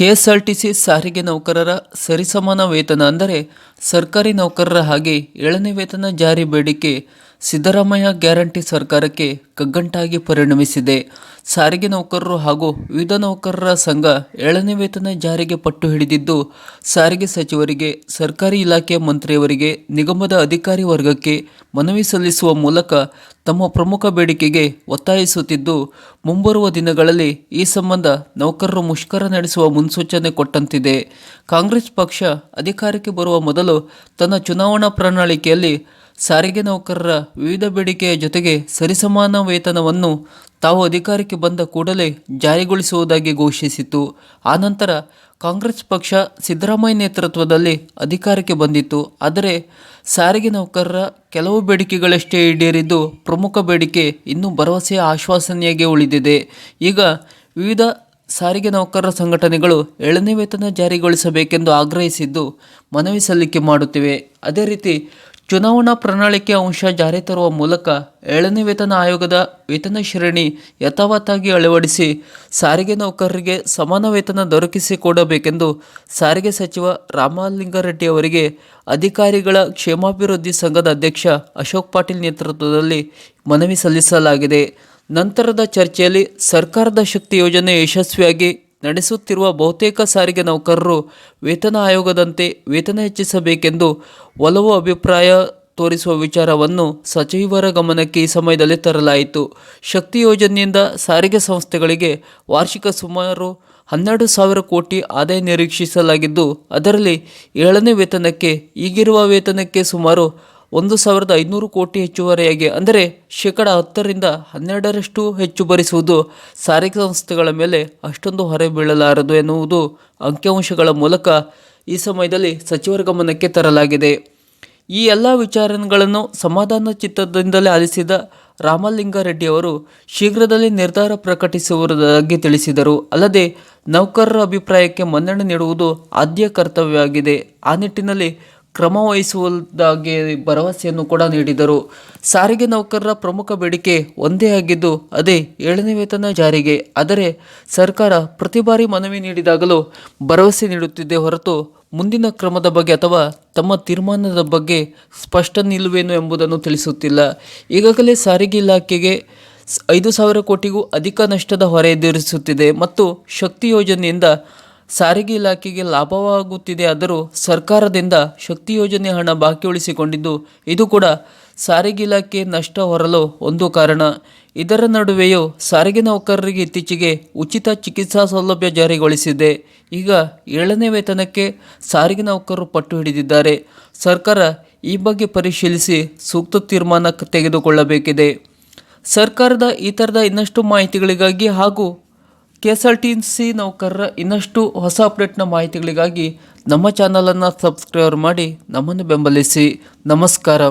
KSRTC ಸಾರಿಗೆ ನೌಕರರ ಸರಿಸಮಾನ ವೇತನ ಅಂದರೆ ಸರ್ಕಾರಿ ನೌಕರರ ಹಾಗೆ ಏಳನೇ ವೇತನ ಜಾರಿ ಬೇಡಿಕೆ ಸಿದ್ದರಾಮಯ್ಯ ಗ್ಯಾರಂಟಿ ಸರ್ಕಾರಕ್ಕೆ ಕಗ್ಗಂಟಾಗಿ ಪರಿಣಮಿಸಿದೆ. ಸಾರಿಗೆ ನೌಕರರು ಹಾಗೂ ವಿವಿಧ ನೌಕರರ ಸಂಘ ಏಳನೇ ವೇತನ ಜಾರಿಗೆ ಪಟ್ಟು ಹಿಡಿದಿದ್ದು, ಸಾರಿಗೆ ಸಚಿವರಿಗೆ, ಸರ್ಕಾರಿ ಇಲಾಖೆ ಮಂತ್ರಿಯವರಿಗೆ, ನಿಗಮದ ಅಧಿಕಾರಿ ವರ್ಗಕ್ಕೆ ಮನವಿ ಸಲ್ಲಿಸುವ ಮೂಲಕ ತಮ್ಮ ಪ್ರಮುಖ ಬೇಡಿಕೆಗೆ ಒತ್ತಾಯಿಸುತ್ತಿದ್ದು, ಮುಂಬರುವ ದಿನಗಳಲ್ಲಿ ಈ ಸಂಬಂಧ ನೌಕರರು ಮುಷ್ಕರ ನಡೆಸುವ ಮುನ್ಸೂಚನೆ ಕೊಟ್ಟಂತಿದೆ. ಕಾಂಗ್ರೆಸ್ ಪಕ್ಷ ಅಧಿಕಾರಕ್ಕೆ ಬರುವ ಮೊದಲು ತನ್ನ ಚುನಾವಣಾ ಪ್ರಣಾಳಿಕೆಯಲ್ಲಿ ಸಾರಿಗೆ ನೌಕರರ ವಿವಿಧ ಬೇಡಿಕೆಯ ಜೊತೆಗೆ ಸರಿಸಮಾನ ವೇತನವನ್ನು ತಾವು ಅಧಿಕಾರಕ್ಕೆ ಬಂದ ಕೂಡಲೇ ಜಾರಿಗೊಳಿಸುವುದಾಗಿ ಘೋಷಿಸಿತು ಆನಂತರ ಕಾಂಗ್ರೆಸ್ ಪಕ್ಷ ಸಿದ್ದರಾಮಯ್ಯ ನೇತೃತ್ವದಲ್ಲಿ ಅಧಿಕಾರಕ್ಕೆ ಬಂದಿತ್ತು. ಆದರೆ ಸಾರಿಗೆ ನೌಕರರ ಕೆಲವು ಬೇಡಿಕೆಗಳಷ್ಟೇ ಈಡೇರಿದ್ದು ಪ್ರಮುಖ ಬೇಡಿಕೆ ಇನ್ನೂ ಭರವಸೆಯ ಆಶ್ವಾಸನೆಯಾಗಿ ಉಳಿದಿದೆ. ಈಗ ವಿವಿಧ ಸಾರಿಗೆ ನೌಕರರ ಸಂಘಟನೆಗಳು ಏಳನೇ ವೇತನ ಜಾರಿಗೊಳಿಸಬೇಕೆಂದು ಆಗ್ರಹಿಸಿದ್ದು ಮನವಿ ಸಲ್ಲಿಕೆ ಮಾಡುತ್ತಿವೆ. ಅದೇ ರೀತಿ ಚುನಾವಣಾ ಪ್ರಣಾಳಿಕೆ ಅಂಶ ಜಾರಿ ತರುವ ಮೂಲಕ ಏಳನೇ ವೇತನ ಆಯೋಗದ ವೇತನ ಶ್ರೇಣಿ ಯಥಾವತ್ತಾಗಿ ಅಳವಡಿಸಿ ಸಾರಿಗೆ ನೌಕರರಿಗೆ ಸಮಾನ ವೇತನ ದೊರಕಿಸಿಕೊಡಬೇಕೆಂದು ಸಾರಿಗೆ ಸಚಿವ ರಾಮಲಿಂಗಾರೆಡ್ಡಿ ಅವರಿಗೆ ಅಧಿಕಾರಿಗಳ ಕ್ಷೇಮಾಭಿವೃದ್ಧಿ ಸಂಘದ ಅಧ್ಯಕ್ಷ ಅಶೋಕ್ ಪಾಟೀಲ್ ನೇತೃತ್ವದಲ್ಲಿ ಮನವಿ ಸಲ್ಲಿಸಲಾಗಿದೆ. ನಂತರದ ಚರ್ಚೆಯಲ್ಲಿ ಸರ್ಕಾರದ ಶಕ್ತಿ ಯೋಜನೆ ಯಶಸ್ವಿಯಾಗಿ ನಡೆಸುತ್ತಿರುವ ಬಹುತೇಕ ಸಾರಿಗೆ ನೌಕರರು ವೇತನ ಆಯೋಗದಂತೆ ವೇತನ ಹೆಚ್ಚಿಸಬೇಕೆಂದು ಒಲವು ಅಭಿಪ್ರಾಯ ತೋರಿಸುವ ವಿಚಾರವನ್ನು ಸಚಿವರ ಗಮನಕ್ಕೆ ಈ ಸಮಯದಲ್ಲಿ ತರಲಾಯಿತು. ಶಕ್ತಿ ಯೋಜನೆಯಿಂದ ಸಾರಿಗೆ ಸಂಸ್ಥೆಗಳಿಗೆ ವಾರ್ಷಿಕ ಸುಮಾರು ಹನ್ನೆರಡು ಸಾವಿರ ಕೋಟಿ ಆದಾಯ ನಿರೀಕ್ಷಿಸಲಾಗಿದ್ದು, ಅದರಲ್ಲಿ ಏಳನೇ ವೇತನಕ್ಕೆ, ಈಗಿರುವ ವೇತನಕ್ಕೆ ಸುಮಾರು ಒಂದು ಸಾವಿರದ ಐನೂರು ಕೋಟಿ ಹೆಚ್ಚುವರಿಯಾಗಿ, ಅಂದರೆ ಶೇಕಡ ಹತ್ತರಿಂದ ಹನ್ನೆರಡರಷ್ಟು ಹೆಚ್ಚು ಭರಿಸುವುದು ಸಾರಿಗೆ ಸಂಸ್ಥೆಗಳ ಮೇಲೆ ಅಷ್ಟೊಂದು ಹೊರೆ ಬೀಳಲಾರದು ಎನ್ನುವುದು ಅಂಕಿಅಂಶಗಳ ಮೂಲಕ ಈ ಸಮಯದಲ್ಲಿ ಸಚಿವರ ಗಮನಕ್ಕೆ ತರಲಾಗಿದೆ. ಈ ಎಲ್ಲ ವಿಚಾರಗಳನ್ನು ಸಮಾಧಾನ ಚಿತ್ತದಿಂದಲೇ ಆಲಿಸಿದ ರಾಮಲಿಂಗಾರೆಡ್ಡಿ ಅವರು ಶೀಘ್ರದಲ್ಲಿ ನಿರ್ಧಾರ ಪ್ರಕಟಿಸುವುದಾಗಿ ತಿಳಿಸಿದರು. ಅಲ್ಲದೆ, ನೌಕರರ ಅಭಿಪ್ರಾಯಕ್ಕೆ ಮನ್ನಣೆ ನೀಡುವುದು ಆದ್ಯ ಕರ್ತವ್ಯವಾಗಿದೆ. ಆ ನಿಟ್ಟಿನಲ್ಲಿ ಕ್ರಮ ವಹಿಸುವುದಾಗಿ ಭರವಸೆಯನ್ನು ಕೂಡ ನೀಡಿದರು. ಸಾರಿಗೆ ನೌಕರರ ಪ್ರಮುಖ ಬೇಡಿಕೆ ಒಂದೇ ಆಗಿದ್ದು, ಅದೇ ಏಳನೇ ವೇತನ ಜಾರಿಗೆ. ಆದರೆ ಸರ್ಕಾರ ಪ್ರತಿ ಬಾರಿ ಮನವಿ ನೀಡಿದಾಗಲೂ ಭರವಸೆ ನೀಡುತ್ತಿದೆ ಹೊರತು ಮುಂದಿನ ಕ್ರಮದ ಬಗ್ಗೆ ಅಥವಾ ತಮ್ಮ ತೀರ್ಮಾನದ ಬಗ್ಗೆ ಸ್ಪಷ್ಟ ನಿಲುವೇನು ಎಂಬುದನ್ನು ತಿಳಿಸುತ್ತಿಲ್ಲ. ಈಗಾಗಲೇ ಸಾರಿಗೆ ಇಲಾಖೆಗೆ ಐದು ಸಾವಿರ ಕೋಟಿಗೂ ಅಧಿಕ ನಷ್ಟದ ಹೊರೆ ಎದುರಿಸುತ್ತಿದೆ ಮತ್ತು ಶಕ್ತಿ ಯೋಜನೆಯಿಂದ ಸಾರಿಗೆ ಇಲಾಖೆಗೆ ಲಾಭವಾಗುತ್ತಿದೆ ಆದರೂ ಸರ್ಕಾರದಿಂದ ಶಕ್ತಿ ಯೋಜನೆ ಹಣ ಬಾಕಿ ಉಳಿಸಿಕೊಂಡಿದ್ದು ಇದು ಕೂಡ ಸಾರಿಗೆ ಇಲಾಖೆ ನಷ್ಟ ಹೊರಲು ಒಂದು ಕಾರಣ. ಇದರ ನಡುವೆಯೂ ಸಾರಿಗೆ ನೌಕರರಿಗೆ ಇತ್ತೀಚೆಗೆ ಉಚಿತ ಚಿಕಿತ್ಸಾ ಸೌಲಭ್ಯ ಜಾರಿಗೊಳಿಸಿದೆ. ಈಗ ಏಳನೇ ವೇತನಕ್ಕೆ ಸಾರಿಗೆ ನೌಕರರು ಪಟ್ಟು ಹಿಡಿದಿದ್ದಾರೆ. ಸರ್ಕಾರ ಈ ಬಗ್ಗೆ ಪರಿಶೀಲಿಸಿ ಸೂಕ್ತ ತೀರ್ಮಾನ ತೆಗೆದುಕೊಳ್ಳಬೇಕಿದೆ. ಸರ್ಕಾರದ ಈ ಥರದ ಇನ್ನಷ್ಟು ಮಾಹಿತಿಗಳಿಗಾಗಿ ಹಾಗೂ K S R T C ನೌಕರರ ಇನ್ನಷ್ಟು ಹೊಸ ಅಪ್ಡೇಟ್ನ ಮಾಹಿತಿಗಳಿಗಾಗಿ ನಮ್ಮ ಚಾನಲನ್ನು ಸಬ್ಸ್ಕ್ರೈಬ್ ಮಾಡಿ ನಮ್ಮನ್ನು ಬೆಂಬಲಿಸಿ. ನಮಸ್ಕಾರ.